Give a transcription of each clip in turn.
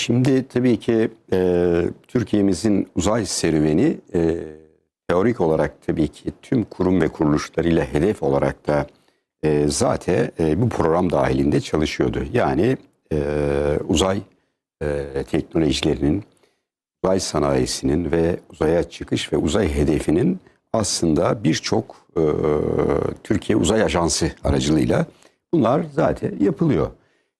Şimdi tabii ki e, Türkiye'mizin uzay serüveni e, teorik olarak tabii ki tüm kurum ve kuruluşlarıyla hedef olarak da e, zaten e, bu program dahilinde çalışıyordu. Yani e, uzay e, teknolojilerinin, uzay sanayisinin ve uzaya çıkış ve uzay hedefinin aslında birçok e, Türkiye Uzay Ajansı aracılığıyla bunlar zaten yapılıyor.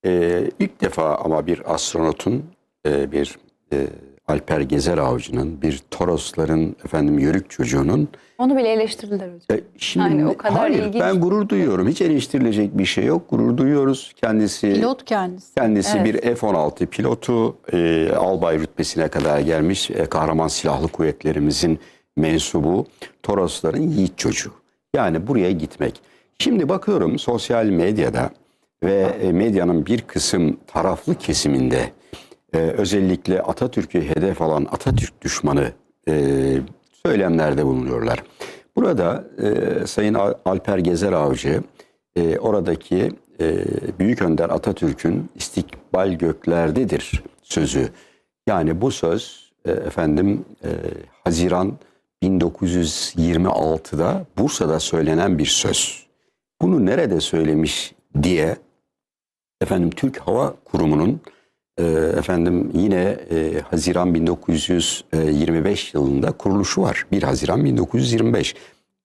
E, ilk defa ama bir astronotun, e, bir e, Alper Gezer Avcı'nın, bir Torosların efendim yörük çocuğunun Onu bile eleştirdiler hocam. e, Şimdi Yani o kadar hayır ilginç. ben gurur duyuyorum. Hiç eleştirilecek bir şey yok. Gurur duyuyoruz. Kendisi Pilot kendisi. kendisi Evet. bir F-16 pilotu, e, albay rütbesine kadar gelmiş e, kahraman silahlı kuvvetlerimizin mensubu, Torosların yiğit çocuğu. Yani buraya gitmek. Şimdi bakıyorum sosyal medyada ve e, medyanın bir kısım taraflı kesiminde e, özellikle Atatürk'ü hedef alan Atatürk düşmanı e, söylemlerde bulunuyorlar. Burada Sayın Al- Alper Gezer Avcı oradaki Büyük Önder Atatürk'ün istikbal göklerdedir sözü. Yani bu söz efendim Haziran 1926'da Bursa'da söylenen bir söz. Bunu nerede söylemiş diye efendim Türk Hava Kurumu'nun e, efendim yine e, Haziran 1925 yılında kuruluşu var. 1 Haziran 1925.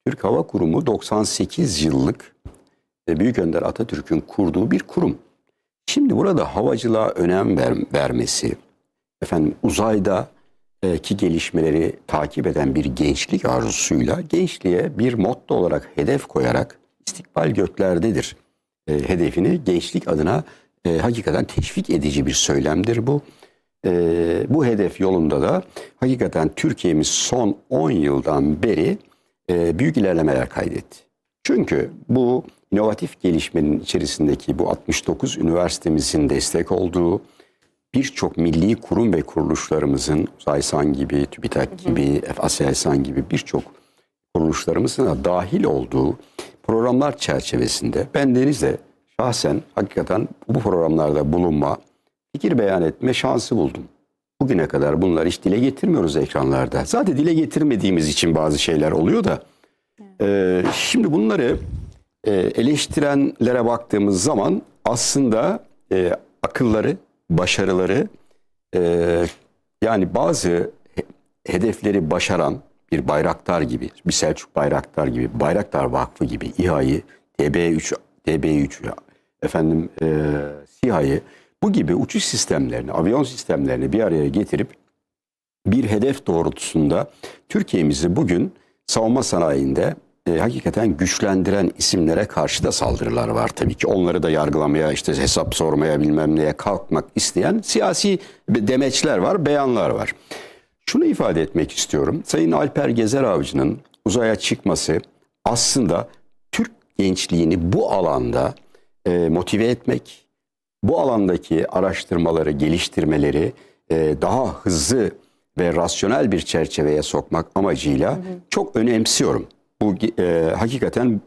Türk Hava Kurumu 98 yıllık e, Büyük Önder Atatürk'ün kurduğu bir kurum. Şimdi burada havacılığa önem ver- vermesi, efendim uzayda e, ki gelişmeleri takip eden bir gençlik arzusuyla gençliğe bir motto olarak hedef koyarak istikbal göklerdedir e, hedefini gençlik adına e, hakikaten teşvik edici bir söylemdir bu. E, bu hedef yolunda da hakikaten Türkiye'miz son 10 yıldan beri e, büyük ilerlemeler kaydetti. Çünkü bu inovatif gelişmenin içerisindeki bu 69 üniversitemizin destek olduğu, birçok milli kurum ve kuruluşlarımızın Uzaysan gibi, TÜBİTAK gibi, Aselsan gibi birçok kuruluşlarımızın da dahil olduğu programlar çerçevesinde ben Deniz'le şahsen hakikaten bu programlarda bulunma, fikir beyan etme şansı buldum. Bugüne kadar bunları hiç dile getirmiyoruz ekranlarda. Zaten dile getirmediğimiz için bazı şeyler oluyor da. Ee, şimdi bunları e, eleştirenlere baktığımız zaman aslında e, akılları, başarıları e, yani bazı he- hedefleri başaran bir Bayraktar gibi, bir Selçuk Bayraktar gibi, Bayraktar Vakfı gibi İHA'yı, TB3, TB3 efendim e, SİHA'yı bu gibi uçuş sistemlerini, aviyon sistemlerini bir araya getirip bir hedef doğrultusunda Türkiye'mizi bugün savunma sanayinde e, hakikaten güçlendiren isimlere karşı da saldırılar var tabii ki. Onları da yargılamaya, işte hesap sormaya bilmem neye kalkmak isteyen siyasi demeçler var, beyanlar var. Şunu ifade etmek istiyorum. Sayın Alper Gezer Avcı'nın uzaya çıkması aslında Türk gençliğini bu alanda e, motive etmek, bu alandaki araştırmaları, geliştirmeleri e, daha hızlı ve rasyonel bir çerçeveye sokmak amacıyla çok önemsiyorum. Bu e, hakikaten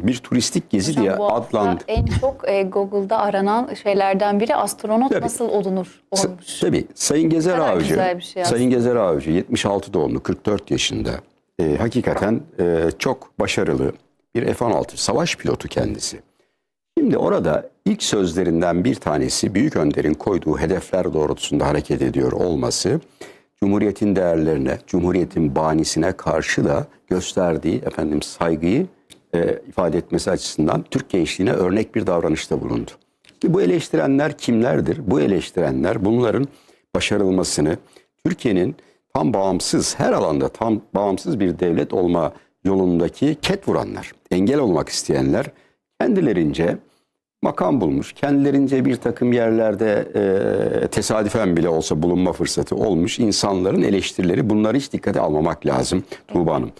bir turistik gezi Hocam diye bu hafta adland en çok e, Google'da aranan şeylerden biri astronot Tabii. nasıl olunur Sa- olmuş. Tabii Sayın Gezer Avcı, şey. Sayın Gezer Avcı 76 doğumlu 44 yaşında. E, hakikaten e, çok başarılı bir F-16 savaş pilotu kendisi. Şimdi orada ilk sözlerinden bir tanesi Büyük Önder'in koyduğu hedefler doğrultusunda hareket ediyor olması Cumhuriyetin değerlerine, Cumhuriyetin banisine karşı da gösterdiği efendim saygıyı e, ifade etmesi açısından Türk gençliğine örnek bir davranışta bulundu. Şimdi bu eleştirenler kimlerdir? Bu eleştirenler bunların başarılmasını, Türkiye'nin tam bağımsız, her alanda tam bağımsız bir devlet olma yolundaki ket vuranlar, engel olmak isteyenler kendilerince makam bulmuş. Kendilerince bir takım yerlerde e, tesadüfen bile olsa bulunma fırsatı olmuş insanların eleştirileri bunları hiç dikkate almamak lazım Tuğba Hanım.